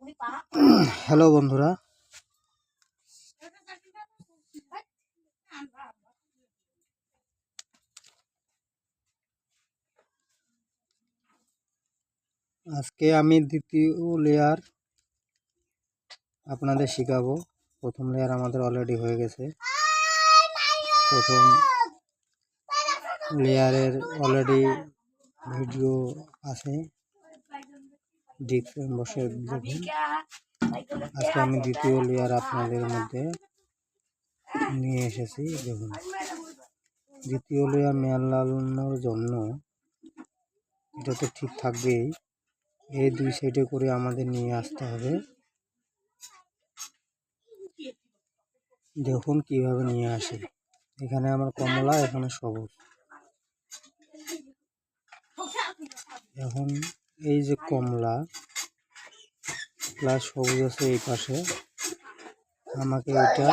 Hello বন্ধুরা। আজকে আমি দ্বিতীয় লেয়ার আপনাদের শেখাবো। প্রথম লেয়ার আমাদের অলরেডি হয়ে গেছে। প্রথম লেয়ারের অলরেডি ভিডিও আছে। ডিসক্রিপশন বসে দেখুন। আজকে আমি দ্বিতীয় লেয়ার আপনাদের মধ্যে নিয়ে এসেছি, দেখুন। দ্বিতীয় লেয়ার মেয়াল জন্য এটা তো ঠিক থাকবেই। এই দুই সাইডে করে আমাদের নিয়ে আসতে হবে। দেখুন কীভাবে নিয়ে আসে। এখানে আমার কমলা, এখানে সবুজ। এখন এই যে কমলা প্লাস সবুজ আছে এই পাশে, আমাকে এটা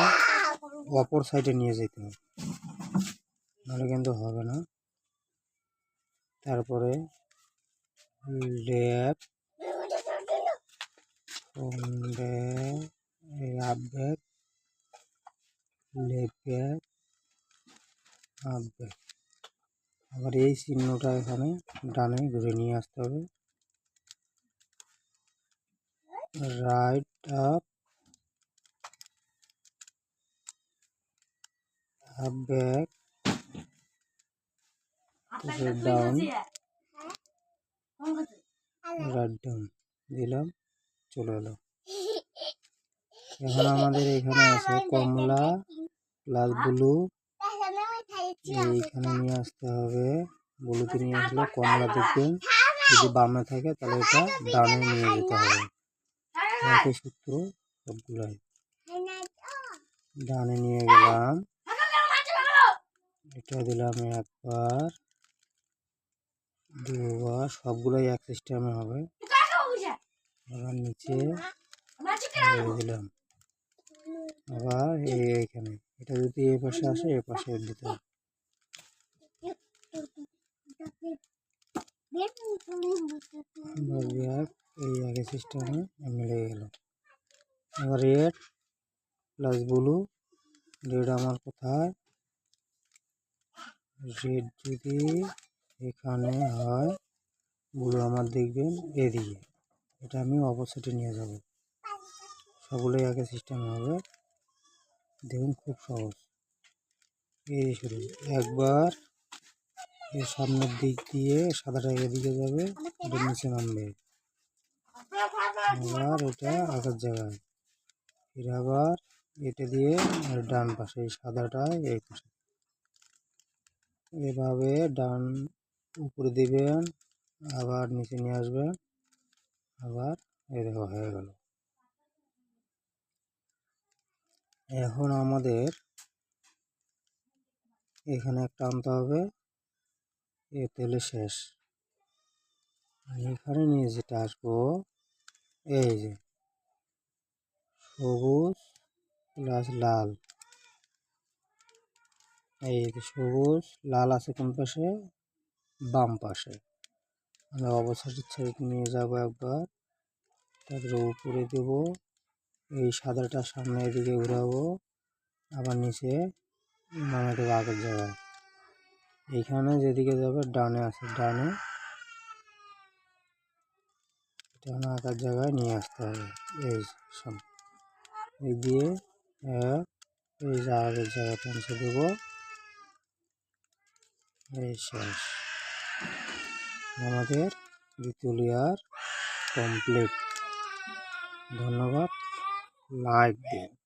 অপর সাইডে নিয়ে যেতে হবে। নাহলে কিন্তু হবে না। তারপরে ব্যাগ আবার এই চিহ্নটা এখানে ডানে ঘুরে নিয়ে আসতে হবে। Right up half bag down right down দিলাম চলে এলো। এখন আমাদের এখানে আছে কমলা প্লাস ব্লু। এইখানে নিয়ে আসতে হবে। ব্লুতে নিয়ে আসলে কমলা দেখবেন। যদি বামে থাকে তাহলে এটা ডানে নিয়ে যেতে হবে। একই সূত্র সবগুলাই। ডানে নিয়ে গেলাম। এটা দিলাম একবার। দুবার সবগুলোই এক সিস্টেমে হবে। আবার নিচে দিলাম। আবার এই এইখানে এটা যদি এই পাশে আসে এ পাশে দিতে হবে। এই আগে সিস্টেমে মিলে গেল। এবার রেড প্লাস ব্লু রেড আমার কোথায়? রেড যদি এখানে হয় ব্লু আমার দেখবেন এদিকে। এটা আমি অপোজিটে নিয়ে যাব। সবগুলোই আগে সিস্টেম হবে। দেখুন খুব সহজ। এই শুরু একবার এর সামনের দিক দিয়ে সাদাটা এদিকে যাবে, এটা নিচে নামবে। আবার এটা আগের জায়গায়। ফির আবার এটা দিয়ে আর ডান পাশে সাদাটা এই পাশে। এভাবে ডান উপরে দিবেন, আবার নিচে নিয়ে আসবেন, আবার দেখো হয়ে গেল। এখন আমাদের এখানে একটা আনতে হবে, এ তেলে শেষ। এখানে নিয়ে যেটা আসব এই যে, সবুজ প্লাস লাল। এই যে সবুজ, লাল আছে কোন পাশে? বাম পাশে। আমরা অবসরের সাইড নিয়ে যাব একবার। তারপরে উপরে দেব। এই সাদাটা সামনে এদিকে ঘুরাবো। আবার নিচে দেবো আগের জায়গায়। এইখানে যেদিকে যাবে ডানে আছে, ডানে এটা আঁকার জায়গায় নিয়ে আসতে হবে। এই সব। এই দিয়ে এই আগের জায়গায় পৌঁছে দেবো। এই শেষ। আমাদের দ্বিতীয় কমপ্লিট ধন্যবাদ। লাইক দিন।